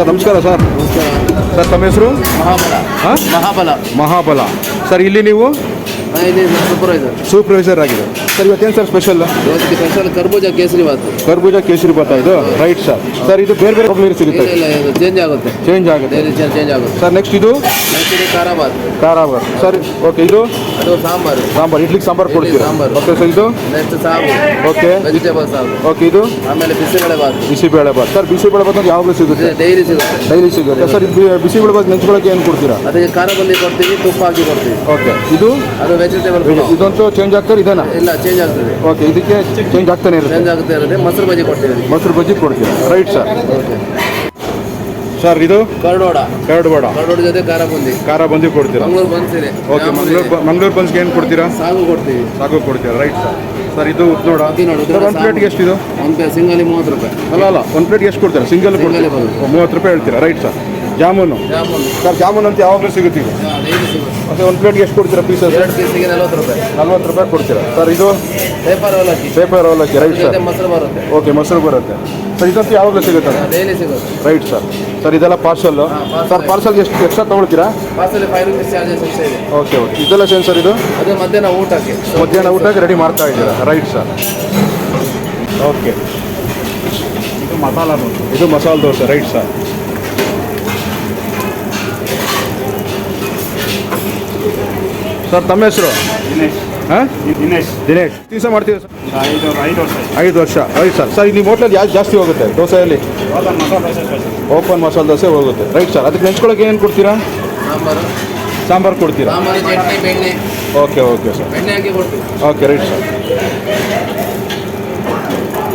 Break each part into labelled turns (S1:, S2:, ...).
S1: Sir ನಮಸ್ಕಾರ sir. Sir ತಮ್ಮ ಹೆಸರು?
S2: ಮಹಾಬಲ.
S1: ಹಾಂ?
S2: ಮಹಾಬಲ.
S1: ಮಹಾಬಲ. ಸರ್ ಇಲ್ಲಿ ನೀವು?
S2: ಸೂಪರ್ವೈಸರ್
S1: ಸೂಪರ್ವೈಸರ್ ಆಗಿದೆ. ಸರ್ ಇವತ್ತೇನು ಸರ್ ಸ್ಪೆಷಲ್
S2: ಇವತ್ತಿಗೆ ಸ್ಪೆಷಲ್ ಕರ್ಬೂಜ ಕೇಸರಿ ಬಾತ್
S1: ಕರ್ಬೂಜ ಕೇಸರಿ ಭಾತ ಇದು? ರೈಟ್ ಸರ್ ಸರ್ ಇದು ಬೇರೆ ಬೇರೆ ಕಂಪ್ನಿ ಸಿಗುತ್ತೆ
S2: ಇಲ್ಲ ಇಲ್ಲ ಇದು ಚೇಂಜ್ ಆಗುತ್ತೆ.
S1: ಚೇಂಜ್ ಆಗುತ್ತೆ.
S2: ಚೇಂಜ್ ಆಗುತ್ತೆ.
S1: ಸರ್ ನೆಕ್ಸ್ಟ್ ಇದು?
S2: ನೆಕ್ಸ್ಟ್ ಇದು ಖಾರ ಬಾತ್
S1: ಸರ್ ಓಕೆ ಇದು?
S2: ಅದು ಸಾಂಬಾರು.
S1: ಸಾಂಬಾರ್. ಇಡ್ಲಿಗೆ ಸಾಂಬಾರ್ ಕೊಡ್ತೀರಾ?
S2: ಸಾಂಬಾರು.
S1: ಓಕೆ ಸರ್ ಇದು?
S2: Next sagu
S1: okay
S2: vegetable sagu
S1: okay ಇದು?
S2: ಆಮೇಲೆ ಬಿಸಿಬೇಳೆ ಬಾತ್
S1: ಬಿಸಿಬೇಳೆ ಬಾತ್ ಸರ್ ಬಿಸಿಬೇಳೆ ಬಾತ್ ಯಾವಾಗಲೂ ಸಿಗುತ್ತೆ?
S2: ಡೈಲಿ ಸಿಗುತ್ತೆ.
S1: ಡೈಲಿ ಸಿಗುತ್ತೆ. ಸರ್ ಬಿಸಿಬೇಳೆ ಬಾತ್ ನೆಂಚ್ಕೊಳ್ಳೋಕೆ ಏನು ಕೊಡ್ತೀರಾ?
S2: ಅದಕ್ಕೆ ಖಾರ ಬಂದಿ ಕೊಡ್ತೀವಿ ತುಪ್ಪ ಹಾಕಿ ಕೊಡ್ತೀವಿ.
S1: ಓಕೆ ಇದು?
S2: ಅದು ವೆಜಿಟೇಬಲ್
S1: ಇದಂತೂ ಚೇಂಜ್ ಆಗ್ತಾರೆ ಇದೇನಾ
S2: ಇಲ್ಲ ಚೇಂಜ್ ಆಗ್ತದೆ.
S1: ಓಕೆ ಇದಕ್ಕೆ ಚೇಂಜ್ ಆಗ್ತಾನೆ ಇರುತ್ತೆ.
S2: ಚೇಂಜ್ ಆಗುತ್ತೆ ಇರುತ್ತೆ. ಮೊಸರು ಬಜ್ಜಿ ಕೊಡ್ತೀವಿ
S1: ಮೊಸರು ಬಜ್ಜಿ ಕೊಡ್ತೀರಾ ರೈಟ್ ಸರ್
S2: ಓಕೆ
S1: ಸರ್ ಇದು?
S2: ಕರ್ಡೋಡ.
S1: ಕರಡು ಕರಡೋಡ
S2: ಕರ್ಡೋಡ ಜೊತೆ ಖಾರ ಬಂದಿ.
S1: ಖಾರ ಬಂದಿ ಕೊಡ್ತೀರಾ?
S2: ಮಂಗಳೂರು ಬನ್ಸಿದೆ
S1: ಓಕೆ ಮಂಗಳೂರು ಮಂಗಳೂರು ಬನ್ಸ್ಗೆ ಏನು ಕೊಡ್ತೀರಾ?
S2: ಸಾಗು ಕೊಡ್ತೀವಿ.
S1: ಸಾಗು ಕೊಡ್ತೀರಾ? ರೈಟ್ ಸರ್ ಸರ್ ಇದು ಉದ್ನೋಡ
S2: ಇದು
S1: ಸರ್ ಒಂದು ಪ್ಲೇಟ್ಗೆ ಎಷ್ಟು ಇದು
S2: ಒಂದು ಸಿಂಗಲಿ ಮೂವತ್ತು ರೂಪಾಯಿ.
S1: ಅಲ್ಲ ಅಲ್ಲ ಒಂದು ಪ್ಲೇಟ್ಗೆ ಎಷ್ಟು ಕೊಡ್ತೀರಾ? ಸಿಂಗಲ್ ಕೊಡ್ತೀರಾ? ಮೂವತ್ತು ರೂಪಾಯಿ ಹೇಳ್ತೀರಾ? Right sir jamun?
S2: Jamun.
S1: Sir jamun ಅಂತ ಯಾವಾಗಲೂ ಸಿಗುತ್ತೆ
S2: ಡೈಲಿ ಸಿಗುತ್ತೆ.
S1: ಮತ್ತೆ ಒಂದು ಪ್ಲೇಟ್ಗೆ ಎಷ್ಟು ಕೊಡ್ತೀರಾ ಪೀಸಸ್
S2: ಎರಡು ಪೀಸಿಗೆ ನಲ್ವತ್ತು ರೂಪಾಯಿ.
S1: ನಲ್ವತ್ತು ರೂಪಾಯಿ ಕೊಡ್ತೀರಾ? ಸರ್ ಇದು?
S2: ಪೇಪರ್ ಅವಲಕ್ಕಿ.
S1: ಪೇಪರ್ ಅವಲಕ್ಕಿ ರೈಟ್ ಸರ್
S2: ಜೊತೆ ಮೊಸರು ಬರುತ್ತೆ.
S1: ಓಕೆ ಮೊಸರು ಬರುತ್ತೆ. ಸರ್ ಇದಂತೂ ಯಾವಾಗಲೂ ಸಿಗುತ್ತೆ?
S2: ಡೈಲಿ ಸಿಗುತ್ತೆ.
S1: ರೈಟ್ ಸರ್ ಸರ್ ಇದೆಲ್ಲ ಪಾರ್ಸಲ್ಲು ಸರ್ ಪಾರ್ಸಲ್ಗೆ ಎಷ್ಟು ಎಕ್ಸ್ಟ್ರಾ ತೊಗೊಳ್ತೀರಾ?
S2: ಪಾರ್ಸಲ್ ಫೈವ್ ರುಪೀಸ್ ಚಾರ್ಜಸ್ ಇದೆ.
S1: ಓಕೆ ಓಕೆ ಇದೆಲ್ಲ ಸೇನ್ ಸರ್ ಇದು?
S2: ಅದೇ ಮಧ್ಯಾಹ್ನ ಊಟಕ್ಕೆ.
S1: ಮಧ್ಯಾಹ್ನ ಊಟಕ್ಕೆ. ರೆಡಿ ಮಾಡ್ತಾ ಇದ್ದೀರಾ? ರೈಟ್ ಸರ್ ಓಕೆ
S3: ಇದು ಮಸಾಲ ದೋಸೆ.
S1: ಇದು masala dosa right sir sir ತಮ್ಮ ಹೆಸರು?
S3: ದಿನೇಶ್.
S1: ಹಾಂ?
S3: ದಿನೇಶ್.
S1: ದಿನೇಶ್. ದಿವಸ ಮಾಡ್ತೀವಿ ಸರ್?
S3: ಐದು ವರ್ಷ
S1: ಐದು ವರ್ಷ. Right sir. ಸರ್ ನಿಮ್ಮ ಹೋಟ್ಲಲ್ಲಿ ಯಾವ್ದು ಜಾಸ್ತಿ ಹೋಗುತ್ತೆ ದೋಸೆಯಲ್ಲಿ?
S3: ಇವಾಗ ಮಸಾಲ ದೋಸೆ
S1: ಓಪನ್ ಮಸಾಲೆ ದೋಸೆ ಹೋಗುತ್ತೆ. Right sir. ಅದಕ್ಕೆ ನೆಂಚ್ಕೊಳಕ್ಕೆ ಏನು ಕೊಡ್ತೀರಾ?
S2: ಸಾಂಬಾರು.
S1: ಸಾಂಬಾರು ಕೊಡ್ತೀರಾ? Okay okay sir.
S2: ಬೆಣ್ಣೆ ಹಾಕಿ ಕೊಡ್ತೀವಿ.
S1: Okay right sir.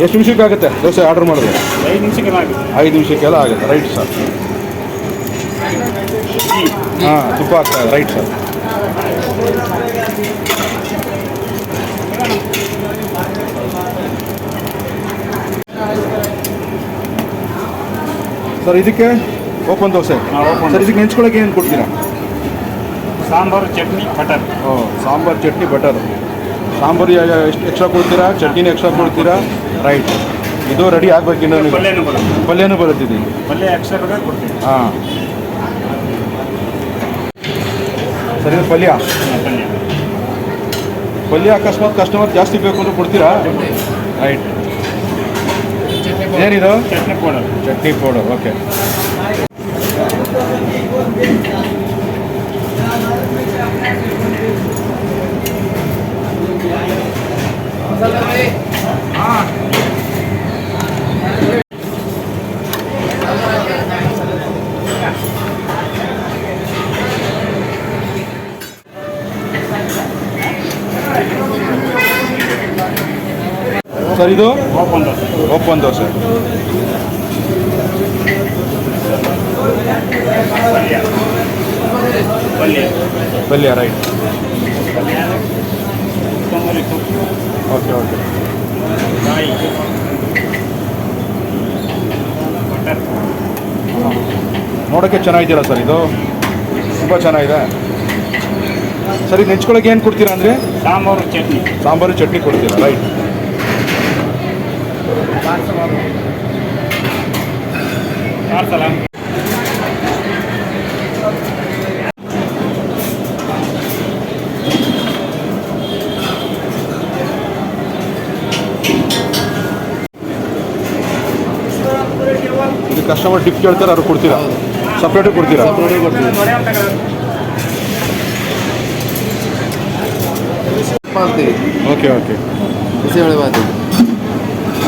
S1: ಎಷ್ಟು ನಿಮಿಷಕ್ಕಾಗುತ್ತೆ ದೋಸೆ ಆರ್ಡರ್ ಮಾಡಿದ್ರೆ
S3: ಐದು ನಿಮಿಷಕ್ಕೆಲ್ಲ ಆಗುತ್ತೆ.
S1: ಐದು ನಿಮಿಷಕ್ಕೆಲ್ಲ ಆಗುತ್ತೆ. Right sir. ಹಾಂ ತುಪ್ಪ ಆಗ್ತಾ ರೈಟ್ ಸರ್. ಸರ್ ಇದಕ್ಕೆ ಓಪನ್ ದೋಸೆ. ಸರ್ ಇದಕ್ಕೆ ನೆಂಚ್ಕೊಳಕ್ಕೆ ಏನು ಕೊಡ್ತೀರಾ?
S3: ಸಾಂಬಾರು ಚಟ್ನಿ ಬಟರ್.
S1: ಓ ಸಾಂಬಾರು ಚಟ್ನಿ ಬಟರ್. ಸಾಂಬಾರು ಎಷ್ಟು ಎಕ್ಸ್ಟ್ರಾ ಕೊಡ್ತೀರಾ? ಚಟ್ನಿನ ಎಕ್ಸ್ಟ್ರಾ ಕೊಡ್ತೀರಾ? ರೈಟ್. ಇದು ರೆಡಿ ಆಗ್ಬೇಕು ಇನ್ನೊಂದು
S3: ಪಲ್ಯನೂ ಬರುತ್ತೆ.
S1: ಪಲ್ಯನೂ ಬರುತ್ತಿದೆ.
S3: ಪಲ್ಯ ಎಕ್ಸ್ಟ್ರಾ ಕೊಡ್ತೀನಿ ಕೊಡ್ತೀವಿ.
S1: ಹಾಂ. ಸರಿ ಇದು ಪಲ್ಯ.
S3: ಪಲ್ಯ.
S1: ಪಲ್ಯ ಅಕಸ್ಮಾತ್ ಕಸ್ಟಮರ್ ಜಾಸ್ತಿ ಬೇಕು ಅಂದ್ರೆ ಕೊಡ್ತೀರಾ? ರೈಟ್ ಏನಿದು?
S3: Chutney powder.
S1: Chutney powder okay. Sir ಇದು?
S3: ಓಪನ್ ದೋಸೆ. ಪಲ್ಯ.
S1: Right okay okay. ನೋಡೋಕ್ಕೆ ಚೆನ್ನಾಗಿದ್ದೀರ ಸರ್ ಇದು? ತುಂಬ ಚೆನ್ನಾಗಿದೆ. ಸರಿ ನೆಂಚ್ಕೊಳಕ್ಕೆ ಏನು ಕೊಡ್ತೀರಾ ಅಂದರೆ?
S3: ಸಾಂಬಾರು ಚಟ್ನಿ.
S1: ಸಾಂಬಾರು ಚಟ್ನಿ ಕೊಡ್ತೀರಾ ರೈಟ್
S3: ಪಾರ್ಸಲ
S1: ಇದು ಕಸ್ಟಮರ್ ಟಿಪ್ ಕೇಳ್ತಾರೆ ಅವ್ರು ಕೊಡ್ತೀರಾ? ಸಪ್ರೇಟಾಗಿ ಕೊಡ್ತೀರಾ?
S2: ಸಪ್ರೇಟ್ ಹಾಕ್ತೀವಿ
S1: ಓಕೆ ಓಕೆ
S2: ಹೇಳಿ ಬಾತ್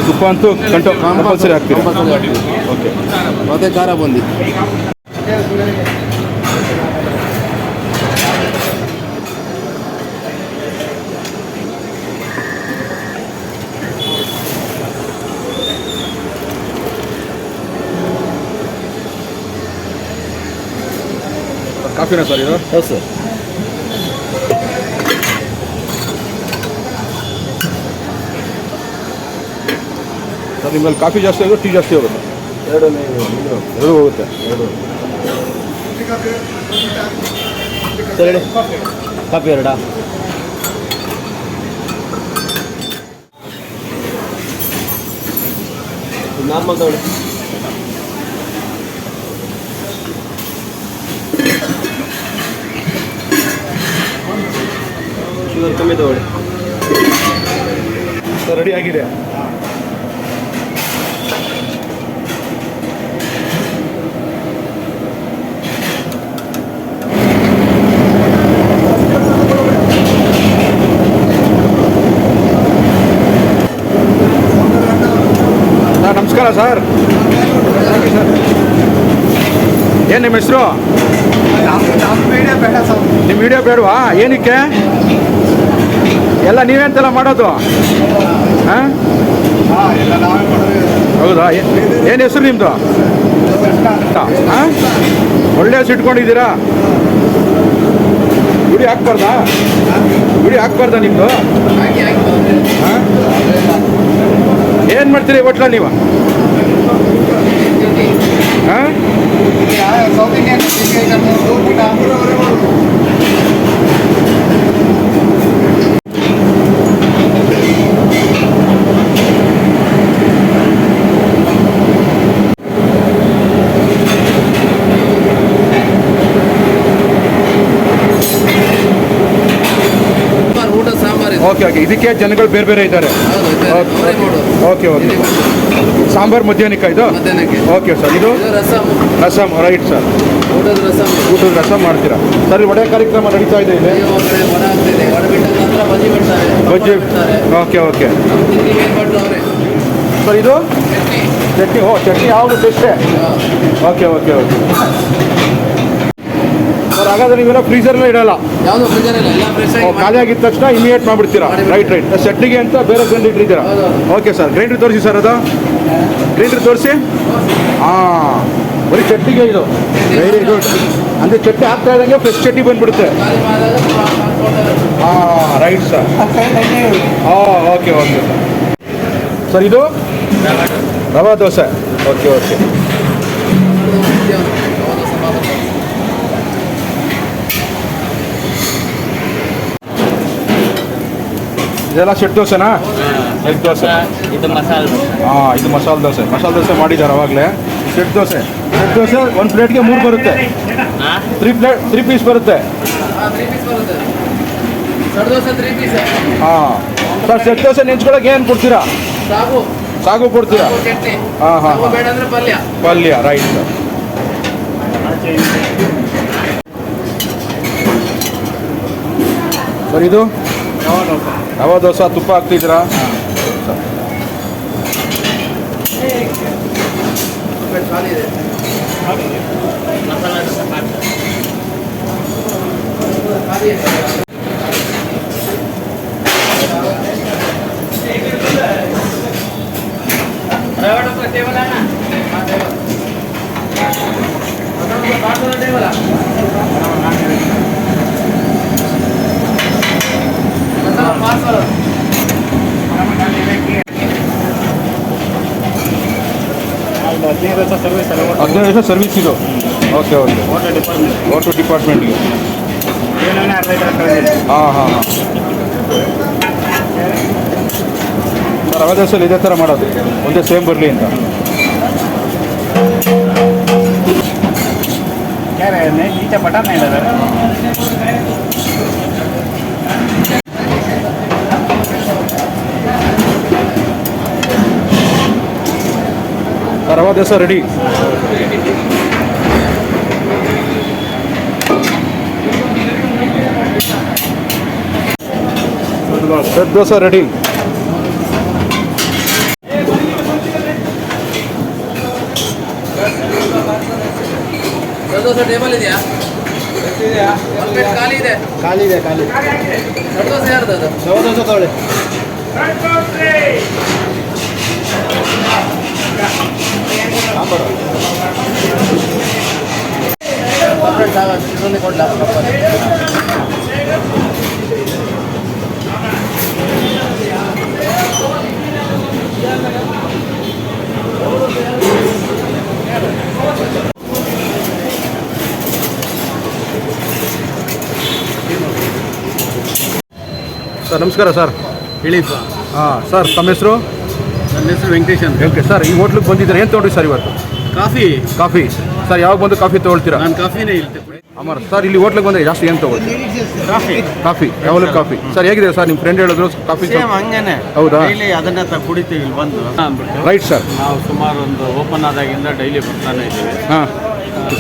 S1: ತುಪ್ಪ ಗಂಟು ಕಂಪಲ್ಸರಿ ಹಾಕ್ತೀರಾ ಓಕೆ
S2: ಅದೇ ಖಾರ ಬಂದು
S1: ಕಾಫಿನಾ ಸರ್ ಇದು
S2: ಹೌದು ಸರ್
S1: ಸರ್ ನಿಮ್ಮಲ್ಲಿ ಕಾಫಿ ಜಾಸ್ತಿ ಆಗುತ್ತೆ ಟೀ ಜಾಸ್ತಿ ಆಗುತ್ತೆ
S2: ಎರಡು
S1: ಎರಡೂ ಹೋಗುತ್ತೆ.
S2: ಸರ್ ಹೇಳಿ. ಕಾಫಿ ಎರಡಾ? ನಾರ್ಮಲ್ ತಗೊಳ್ಳಿ. ಶುಗರ್ ಕಮ್ಮಿ ತಗೊಳ್ಳಿ.
S1: ಸರ್ ರೆಡಿ ಆಗಿದೆ. ಸರ್. ಏನು ನಿಮ್ಮ ಹೆಸರು? ನಿಮ್ಮ ವಿಡಿಯೋ ಬೇಡವಾ? ಏನಕ್ಕೆ? ಎಲ್ಲ ನೀವೇಂತೆಲ್ಲ ಮಾಡೋದು? ಹಾಂ? ಹೌದಾ? ಏನು ಹೆಸರು ನಿಮ್ಮದು ಹಾಂ? ಒಳ್ಳೆ ಹೆಸರು ಇಟ್ಕೊಂಡಿದ್ದೀರಾ? ಗುಡಿ ಹಾಕ್ಬಾರ್ದಾ? ಗುಡಿ ಹಾಕ್ಬಾರ್ದಾ ನಿಮ್ಮದು ಏನು ಮಾಡ್ತೀರಿ ಹೋಟ್ಲ ನೀವು? ಹಾಂ
S2: ಸಾಂಬಾರ್
S1: ಇದಕ್ಕೆ ಜನಗಳು ಬೇರೆ ಬೇರೆ ಇದ್ದಾರೆ. Okay okay. ಸಾಂಬಾರ್ ಮಧ್ಯಾಹ್ನಕ್ಕೆ ಇದು? ಓಕೆ ಸರ್ ಇದು?
S2: ರಸಂ. ರಸಮ್
S1: ರೈಟ್ ಸರ್
S2: ಊಟದ ರಸಮ್
S1: ಮಾಡ್ತೀರಾ? ಸರ್ ಒಡೆ ಕಾರ್ಯಕ್ರಮ ನಡೀತಾ ಇದೆ ಇಲ್ಲಿ.
S2: ಬಜ್ಜಿ
S1: ಓಕೆ ಓಕೆ. ಸರ್ ಇದು?
S2: ಚಟ್ನಿ.
S1: ಚಟ್ನಿ ಓ ಚಟ್ನಿ ಯಾವುದು ಟೇಸ್ಟೇ ಓಕೆ ಓಕೆ ಓಕೆ. ಸರ್ ಹಾಗಾದ್ರೆ ನೀವೆಲ್ಲ ಫ್ರೀಸರ್ನ ಇಡಲ್ಲ?
S2: ಯಾವುದು ಫ್ರಿಜರ್ ಇಲ್ಲ ಎಲ್ಲ ಫ್ರೆಶ್
S1: ಖಾಲಿ ಆಗಿದ ತಕ್ಷಣ ಇಮಿಡಿಯೇಟ್ ಮಾಡ್ಬಿಡ್ತೀರಾ? ರೈಟ್ ರೈಟ್ ಚಟ್ನಿಗೆ ಅಂತ ಬೇರೆ ಗ್ರೈಂಡ್ ಇಟ್ಟಿದ್ದೀರಾ? ಓಕೆ ಸರ್ ಗ್ರೈಂಡ್ರ್ ತೋರಿಸಿ ಸರ್ ಅದು. ಗ್ರೈಂಡ್ರ್ ತೋರಿಸಿ? ಹಾಂ. ಬರೀ ಚಟ್ನಿಗೆ ಇದು. ವೆರಿ ಗುಡ್ ಅಂದರೆ ಚಟ್ನಿ ಹಾಕ್ತಾ ಇದ್ದಂಗೆ ಫ್ರೆಶ್ ಚಟ್ನಿ ಬಂದ್ಬಿಡುತ್ತೆ.
S2: ಖಾಲಿ ಮಾಡಿದಾಗ ಟ್ರಾನ್ಸ್ಪೋರ್ಟ್
S1: ಹಾಂ ರೈಟ್ ಸರ್ ಹಾಂ ಓಕೆ ಓಕೆ ಸರ್ ಇದು? ರವಾ ದೋಸೆ. ಓಕೆ ಓಕೆ ಇದೆಲ್ಲ ಸೆಟ್ ದೋಸೆನಾ? ಸೆಟ್ ದೋಸೆ.
S3: ಇದು ಮಸಾಲೆ
S1: ಹಾಂ ಇದು ಮಸಾಲೆ ದೋಸೆ. ಮಸಾಲೆ ದೋಸೆ ಮಾಡಿದ್ದಾರೆ ಅವಾಗಲೇ. ಸೆಟ್ ದೋಸೆ. ಸೆಟ್ ದೋಸೆ ಒಂದು ಪ್ಲೇಟ್ಗೆ ಮೂರು ಬರುತ್ತೆ. ತ್ರೀ ಪ್ಲೇಟ್ ತ್ರೀ ಪೀಸ್ ಬರುತ್ತೆ.
S2: ತ್ರೀ ಪೀಸ್ ಬರುತ್ತೆ. ಸಡ್ ದೋಸೆ ತ್ರೀ ಪೀಸ್
S1: ಹಾಂ. ಸರ್ ಸೆಟ್ ದೋಸೆ ನೆಂಚ್ಕೊಳಕ್ಕೆ ಏನು ಕೊಡ್ತೀರಾ?
S2: ಸಾಗು.
S1: ಸಾಗು ಕೊಡ್ತೀರಾ? ಹಾ ಹಾ
S2: ಪಲ್ಯ.
S1: ಪಲ್ಯ ರೈಟ್ ಸರ್ ಸರ್ ಇದು? ರವಾ ದೋಸೆ ತುಪ್ಪ ಹಾಕ್ತಿದ್ದೀರಾ
S2: ಖಾಲಿ ಇದೆ
S3: ಮಸಾಲೆ ದೋಸೆ
S2: ಖಾಲಿ ಇದೆ
S3: ಟೇಬಲ್ ಅಣ್ಣ
S2: ಹಾ, ಟೇಬಲ್. ಅದೊಂದು ಬಾಟ್ಲದ ಟೇಬಲ? ಮಸಾಲ ಪಾರ್ಸಲ್
S3: ಹದಿನೈದು ವರ್ಷ ಸರ್ವಿಸ್
S1: ವರ್ಷ ಸರ್ವಿಸ್ ಇದು. Okay okay
S3: water department
S1: water ಡಿಪಾರ್ಟ್ಮೆಂಟ್ಗೆ ಹಾಂ ಹಾಂ ಹಾಂ. ಸರ್ ರವೆ ಸರ್ ಇದೇ ಥರ ಮಾಡೋದು. ಒಂದೇ ಸೇಮ್ ಬರಲಿ ಅಂತ.
S3: Button
S1: rava dosa ready set dosa ready
S2: ಸಡ್ dosa table ಇದೆಯಾ ಒಂದು ಪ್ಲೇಟ್ ಖಾಲಿ ಇದೆ
S1: ಖಾಲಿ ಇದೆ ಖಾಲಿ
S2: ಸಡ್ ದೋಸೆ ಯಾರ್ದು ಅದು
S1: ರವೆ ದೋಸೆ ತಗೊಳ್ಳಿ
S2: ಪಾಂಪ್ಲೆಟ್ ಆಗ ಇದರಲ್ಲಿ ಕೊಡಲ
S1: ಸರ್ ನಮಸ್ಕಾರ ಸರ್.
S3: ಹೇಳಿ ಸರ್.
S1: ಹಾಂ ಸರ್ ತಮ್ಮ ಹೆಸರು?
S3: ನನ್ನ ಹೆಸರು ವೆಂಕಟೇಶ್ ಅಂತ.
S1: ಓಕೆ ಸರ್ ಈ ಹೋಟ್ಲಿಗೆ ಬಂದಿದ್ದಾರೆ? ಏನು ತೊಗೊಂಡ್ರಿ ಸರ್ ಇವತ್ತು?
S3: ಕಾಫಿ.
S1: ಕಾಫಿ. ಸರ್ ಯಾವಾಗ ಬಂದು ಕಾಫಿ ತೊಗೊಳ್ತೀರಾ?
S3: ನಾನು ಕಾಫಿನೇ ಇಲ್ತೆ
S1: ಅಮರ್ ಸರ್ ಇಲ್ಲಿ ಹೋಟ್ಲಿಗೆ ಬಂದರೆ ಜಾಸ್ತಿ ಏನು ತೊಗೊಳ್ತೀರಿ?
S3: ಕಾಫಿ.
S1: ಕಾಫಿ ಯಾವಾಗಲೂ ಕಾಫಿ? ಸರ್ ಹೇಗಿದೆ ಸರ್ ನಿಮ್ಮ ಫ್ರೆಂಡ್ ಹೇಳಿದ್ರು ಕಾಫಿ
S3: ಸೇಮ್ ಹಂಗೇನೆ.
S1: ಹೌದಾ?
S3: ಡೈಲಿ ಅದನ್ನ ತ ಕುಡಿತೀವಿ ಇಲ್ಲಿ ಬಂದು.
S1: ರೈಟ್ ಸರ್
S3: ನಾವು ಸುಮಾರು ಒಂದು ಓಪನ್ ಆದಾಗಿಂದ ಡೈಲಿ ಬರ್ತಾನೆ ಇದ್ದೀವಿ.
S1: ಹಾಂ.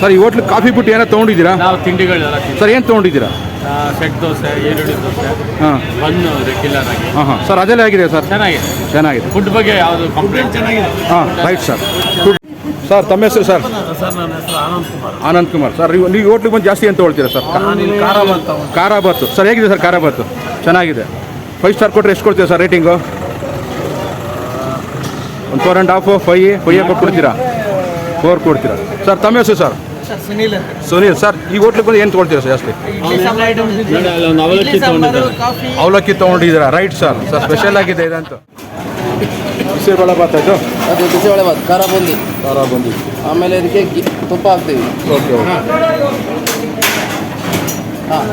S1: ಸರ್ ಈ ಹೋಟ್ಲಿಗೆ ಕಾಫಿ ಬಿಟ್ಟು ಏನೋ ತೊಗೊಂಡಿದ್ದೀರಾ?
S3: ನಾವು ತಿಂಡಿಗಳೆಲ್ಲ ತಿಂತೀವಿ
S1: ಸರ್ ಏನು ತೊಗೊಂಡಿದ್ದೀರಾ?
S3: ಸೆಟ್ ದೋಸೆ ಈರುಳ್ಳಿ ದೋಸೆ
S1: ಹಾಂ.
S3: ಬನ್ನು ರೆಗ್ಯುಲರ್ ಆಗಿ.
S1: ಹಾಂ ಹಾಂ ಸರ್ ಅದೆಲ್ಲ ಆಗಿದೆ ಸರ್?
S3: ಚೆನ್ನಾಗಿದೆ.
S1: ಚೆನ್ನಾಗಿದೆ.
S3: ಫುಡ್ ಬಗ್ಗೆ ಯಾವುದು ಕಂಪ್ಲೇಂಟ್ ಚೆನ್ನಾಗಿದೆ?
S1: ಹಾಂ ರೈಟ್ ಸರ್. ಸರ್ ತಮ್ಮ ಹೆಸರು ಸರ್?
S3: ಸರ್ ನನ್ನ ಹೆಸರು ಆನಂದ್ ಕುಮಾರ್.
S1: ಆನಂದ್ ಕುಮಾರ್. ಸರ್ ನೀವು ನೀವು ಹೋಟ್ಲಿಗೆ ಬಂದು ಜಾಸ್ತಿ ಏನು ತೊಗೊಳ್ತೀರಾ ಸರ್?
S3: ನಾನು ಇಲ್ಲಿ ಖಾರ ಬಂತ
S1: ಖಾರ ಬಾತು ಸರ್ ಹೇಗಿದೆ ಸರ್ ಖಾರ ಬಾತು ಚೆನ್ನಾಗಿದೆ. ಫೈವ್ ಸ್ಟಾರ್ ಕೊಟ್ಟರೆ ಎಷ್ಟು ಕೊಡ್ತೀರಾ ಸರ್ ರೇಟಿಂಗು ಒಂದು ಫೋರ್ ಆ್ಯಂಡ್ ಹಾಫು ಫೈ ಕೊಟ್ಟು ಕೊಟ್ಬಿಡ್ತೀರಾ? ಫೋರ್ ಕೊಡ್ತೀರಾ? ಸರ್ ತಮ್ಮ ಹೆಸರು ಸರ್
S3: ಸುನೀಲ್
S1: ಸುನೀಲ್ ಸರ್ ಈ ಹೋಟ್ಲಿಗೆ ಬಂದು ಏನು ತೊಗೊಳ್ತೀರಾ ಸರ್ ಜಾಸ್ತಿ?
S3: ಒಂದು ಅವಲಕ್ಕಿ ತಗೊಂಡಿದ್ದೀರಾ.
S1: ಅವಲಕ್ಕಿ ತೊಗೊಂಡಿದ್ದೀರಾ? ರೈಟ್ ಸರ್ ಸರ್ ಸ್ಪೆಷಲ್ ಆಗಿದೆ ಇದಂತ. ಬಿಸಿ ಬೇಳೆ ಬಾತ್ ಆಯಿತು?
S2: ಅದು ಬಿಸಿಬೇಳೆ ಬಾತ್ ಖಾರ ಬಂದಿ.
S1: ಖಾರ ಬಂದಿ.
S2: ಆಮೇಲೆ ಇದಕ್ಕೆ ತುಪ್ಪ ಹಾಕ್ತೀವಿ.
S1: ಓಕೆ ಓಕೆ
S2: ಹಾಂ.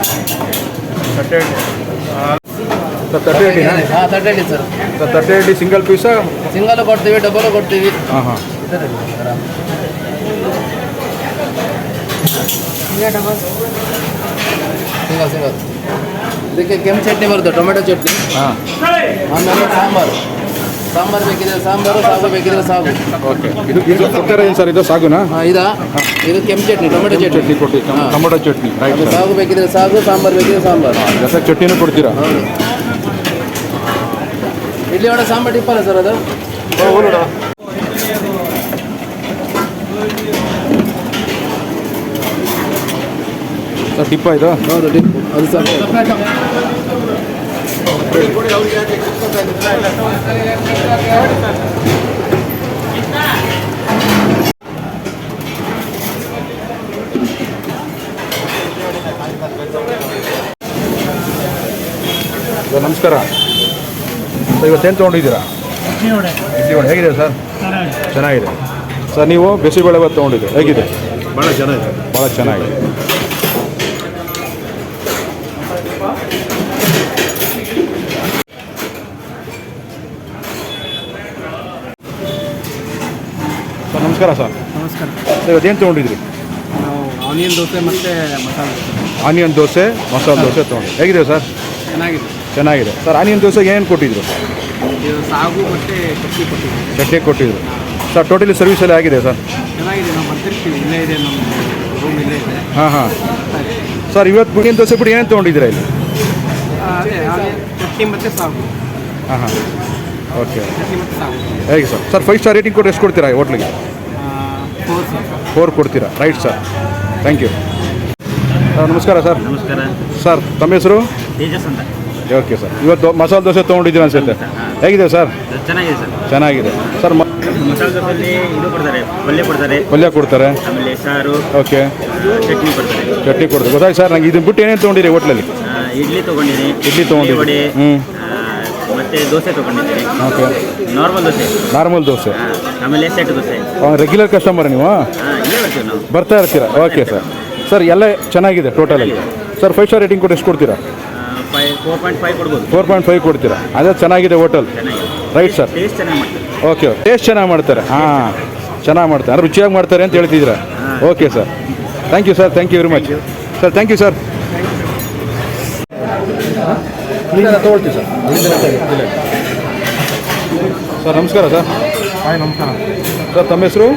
S1: ಸರ್ ತರ್ಟಿ ಏಟಿನಾ
S2: ಹಾಂ thirty eight sir
S1: sir single Pisa
S2: single ಕೊಡ್ತೀವಿ ಡಬಲ್ ಕೊಡ್ತೀವಿ.
S1: ಹಾಂ ಹಾಂ.
S2: Single single. ಇದಕ್ಕೆ ಕೆಂಪು ಚಟ್ನಿ ಬರುತ್ತೆ ಟೊಮೆಟೊ ಚಟ್ನಿ.
S1: ಹಾಂ.
S2: ಆಮೇಲೆ ಸಾಂಬಾರು. ಸಾಂಬಾರು ಬೇಕಿದ್ರೆ ಸಾಂಬಾರು ಸಾಗು ಬೇಕಿದ್ರೆ ಸಾಗು.
S1: ಓಕೆ. ಇದು ಇದು ತರಕಾರಿ ಏನು ಸರ್ ಇದು ಸಾಗುನಾ?
S2: ಹಾಂ ಇದಾ? ಇದು ಕೆಂಪು ಚಟ್ನಿ ಟೊಮೆಟೊ ಚಟ್ನಿ.
S1: ಚಟ್ನಿ ಕೊಟ್ಟು
S2: ಹಾಂ.
S1: ಟೊಮೊಟೊ ಚಟ್ನಿ ರೈಟ್ ಸರ್
S2: ಸಾಗು ಬೇಕಿದ್ರೆ ಸಾಗು ಸಾಂಬಾರು ಬೇಕಿದ್ರೆ ಸಾಂಬಾರು.
S1: ಜೊತೆ ಚಟ್ನಿನೂ ಕೊಡ್ತೀರಾ?
S2: ಹೌದು. ಇಡ್ಲಿ ವಡೆ ಸಾಂಬಾರು ಟಿಪ್ಪಲ್ಲ ಸರ್ ಅದು?
S1: ಸರ್ ಟಿಪ್ಪ ಇದು.
S2: ಹೌದು ಟಿಪ್ಪು. ಅದು
S1: ಸರ್ ನಮಸ್ಕಾರ. ಇವತ್ತೇನು ತೊಗೊಂಡಿದ್ದೀರಾ? ಇಡ್ಲಿ ವಡೆ ಹೇಗಿದೆ ಸರ್? ಚೆನ್ನಾಗಿದೆ. ಸರ್ ನೀವು ಬಿಸಿಬೇಳೆ ಬಾತ್ ತೊಗೊಂಡಿದ್ದೀರಿ? ಹೇಗಿದೆ?
S3: ಭಾಳ ಚೆನ್ನಾಗಿದೆ.
S1: ಭಾಳ ಚೆನ್ನಾಗಿದೆ. ನಮಸ್ಕಾರ ಸರ್.
S3: ನಮಸ್ಕಾರ.
S1: ಇವತ್ತೇನು ತೊಗೊಂಡಿದ್ರಿ?
S3: ನಾವು ಆನಿಯನ್ ದೋಸೆ ಮತ್ತು ಮಸಾಲೆ ದೋಸೆ.
S1: ಆನಿಯನ್ ದೋಸೆ ಮಸಾಲೆ ದೋಸೆ ತೊಗೊಂಡು ಹೇಗಿದೆ ಸರ್?
S3: ಚೆನ್ನಾಗಿದೆ.
S1: ಚೆನ್ನಾಗಿದೆ. ಸರ್ ಆನಿಯನ್ ದೋಸೆ ಏನು ಕೊಟ್ಟಿದ್ರು?
S3: ಇದು ಸಾಗು ಮತ್ತೆ ಚಟ್ನಿ ಕೊಟ್ಟಿದ್ದೀವಿ
S1: ಚಟ್ನಿ ಕೊಟ್ಟಿದ್ರು. ಸರ್ ಟೋಟಲಿ ಸರ್ವಿಸ್ ಎಲ್ಲ ಆಗಿದೆ ಸರ್?
S3: ಚೆನ್ನಾಗಿದೆ. ನಾವು ಬರ್ತಿರ್ತೀವಿ. ಇಲ್ಲೇ ಇದೆ ನಮ್ಮ ರೂಮ್ ಇಲ್ಲೇ ಇದೆ.
S1: ಹಾಂ ಹಾಂ. ಸರ್ ಇವತ್ತು ಆನಿಯನ್ ದೋಸೆ ಬಿಟ್ಟು ಏನೇನು ತೊಗೊಂಡಿದ್ದೀರಾ ಇಲ್ಲಿ?
S3: ಅದೇ ಚಟ್ನಿ ಮತ್ತು ಸಾಗು.
S1: ಹಾಂ ಹಾಂ. ಓಕೆ.
S3: ಚಟ್ನಿ ಮತ್ತು ಸಾಗು.
S1: ಹೇಗೆ sir? Sir five star rating ಕೊಟ್ಟು ಎಷ್ಟು ಕೊಡ್ತೀರಾ ಹೋಟ್ಲಿಗೆ
S3: ಫೋರ್
S1: ಕೊಡ್ತೀರಾ? Right sir thank you sir ನಮಸ್ಕಾರ ಸರ್
S3: ನಮಸ್ಕಾರ.
S1: ಸರ್ ತಮ್ಮ ಹೆಸರು?
S3: ತೇಜಸ್ ಅಂತ.
S1: ಓಕೆ ಸರ್ ಇವತ್ತು ಮಸಾಲೆ ದೋಸೆ ತೊಗೊಂಡಿದ್ದೀರ ಅನ್ಸುತ್ತೆ? ಹೇಗಿದೆ ಸರ್
S3: ಚೆನ್ನಾಗಿದೆ ಸರ್
S1: ಚೆನ್ನಾಗಿದೆ. ಸರ್ ಮ-
S3: ಮಸಾಲೆ ದೋಸೆಯಲ್ಲಿ ಇದು ಕೊಡ್ತಾರೆ ಪಲ್ಯ ಕೊಡ್ತಾರೆ.
S1: ಪಲ್ಯ ಕೊಡ್ತಾರೆ.
S3: ಆಮೇಲೆ ಸಾರು
S1: ಓಕೆ
S3: ಚಟ್ನಿ ಕೊಡ್ತಾರೆ.
S1: ಚಟ್ನಿ ಕೊಡ್ತಾರೆ. ಗೊತ್ತಾಯ್ತು ಸರ್ ನಂಗೆ ಇದನ್ನ ಬಿಟ್ಟು ಏನೇನು ತೊಗೊಂಡಿರಿ ಹೋಟ್ಲಲ್ಲಿ?
S3: ಇಡ್ಲಿ ತೊಗೊಂಡಿದ್ದೀನಿ
S1: ಇಡ್ಲಿ ತೊಗೊಂಡಿರಿ.
S3: ವಡೆ
S1: ಹ್ಞೂ.
S3: ಮತ್ತೆ ದೋಸೆ ತೊಗೊಂಡಿದ್ದೀನಿ.
S1: Okay
S3: normal dosa.
S1: Normal dosa.
S3: ಆಮೇಲೆ ಸೆಟ್ ದೋಸೆ
S1: ರೆಗ್ಯುಲರ್ ಕಸ್ಟಮರ್ ನೀವು?
S3: ಆ, ಇಲ್ಲೇ ಬರ್ತೀವಿ ನಾವು.
S1: ಬರ್ತಾ ಇರ್ತೀರಾ? ಓಕೆ ಸರ್ ಸರ್ ಎಲ್ಲ ಚೆನ್ನಾಗಿದೆ ಟೋಟಲಾಗಿ ಸರ್ ಫೈವ್ ಸ್ಟಾರ್ ರೇಟಿಂಗ್ ಕೊಟ್ಟು ಎಷ್ಟು ಕೊಡ್ತೀರಾ?
S3: ಫೋರ್ ಪಾಯಿಂಟ್ ಫೈವ್ ಕೊಡ್ಬೋದು.
S1: ಫೋರ್ ಪಾಯಿಂಟ್ ಫೈವ್ ಕೊಡ್ತೀರಾ? ಅದೇ ಚೆನ್ನಾಗಿದೆ ಹೋಟೆಲ್
S3: ಚೆನ್ನಾಗಿದೆ.
S1: ರೈಟ್ ಸರ್
S3: ಟೇಸ್ಟ್ ಚೆನ್ನಾಗಿ ಮಾಡ್ತಾರೆ.
S1: ಓಕೆ ಟೇಸ್ಟ್ ಚೆನ್ನಾಗಿ ಮಾಡ್ತಾರೆ. ಹಾಂ ಚೆನ್ನಾಗಿ ಮಾಡ್ತಾರೆ. ಅಂದ್ರೆ ರುಚಿಯಾಗಿ ಮಾಡ್ತಾರೆ ಅಂತ ಹೇಳ್ತಿದ್ದೀರಾ? Okay sir thank you sir thank you very much sir thank you sir ತೊಗೊಳ್ತೀವಿ ಸರ್ ಸರ್ ನಮಸ್ಕಾರ ಸರ್
S3: ಹಾಯ್ ನಮಸ್ಕಾರ.
S1: ಸರ್ ತಮ್ಮ ಹೆಸರು?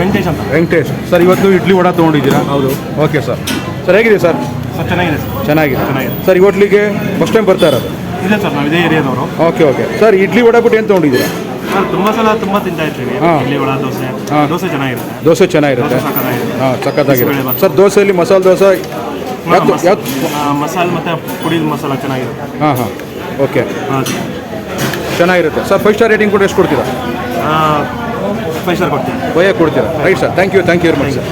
S3: ವೆಂಕಟೇಶ್ ಅಂತ.
S1: ವೆಂಕಟೇಶ್. ಸರ್ ಇವತ್ತು ಇಡ್ಲಿ ವಡ ತೊಗೊಂಡಿದ್ದೀರಾ? ಹೌದು. Okay sir. ಸರ್ ಹೇಗಿದೆ ಸರ್?
S3: ಸರ್ ಚೆನ್ನಾಗಿದೆ ಸರ್.
S1: ಚೆನ್ನಾಗಿದೆ.
S3: ಚೆನ್ನಾಗಿದೆ.
S1: ಸರ್ ಈ ಹೋಟ್ಲಿಗೆ ಫಸ್ಟ್ ಟೈಮ್ ಬರ್ತಾ ಇರೋದು?
S3: ಇದೆ ಸರ್ ನಾವು ಇದೇ ಏರಿಯಾದವರು.
S1: Okay okay. Sir idli vada ಬಿಟ್ಟು ಏನು ತೊಗೊಂಡಿದ್ದೀರಾ?
S3: ಸರ್ ತುಂಬ ಸಲ ತುಂಬ ತಿಂತಾ ಇರ್ತೀವಿ
S1: ಹಾ.
S3: ಇಡ್ಲಿ ವಡ ದೋಸೆ.
S1: ಹಾ.
S3: ದೋಸೆ ಚೆನ್ನಾಗಿರುತ್ತೆ
S1: ದೋಸೆ ಚೆನ್ನಾಗಿರುತ್ತೆ?
S3: ದೋಸೆ ಸಖತ್ತಾಗಿದೆ.
S1: ಹಾಂ ಸಖತ್ತಾಗಿದೆ. ಸರ್ ದೋಸೆಯಲ್ಲಿ ಮಸಾಲೆ ದೋಸೆ ಯಾವ್ದು ಯಾವ್ದು
S3: ಮಸಾಲೆ ಮತ್ತು ಪುಡಿದ ಮಸಾಲ ಚೆನ್ನಾಗಿರುತ್ತೆ.
S1: ಹಾಂ ಹಾಂ. ಓಕೆ.
S3: ಹಾಂ
S1: ಚೆನ್ನಾಗಿರುತ್ತೆ. ಸರ್ ಫೈವ್ ಸ್ಟಾರ್ ರೇಟಿಂಗ್ ಕೂಡ ಎಷ್ಟು ಕೊಡ್ತೀರಾ?
S3: ಫೈವ್ ಸ್ಟಾರ್ ಕೊಡ್ತೀನಿ.
S1: ಕೊಯ್ಯ ಕೊಡ್ತೀರಾ? Right sir thank you thank you very much sir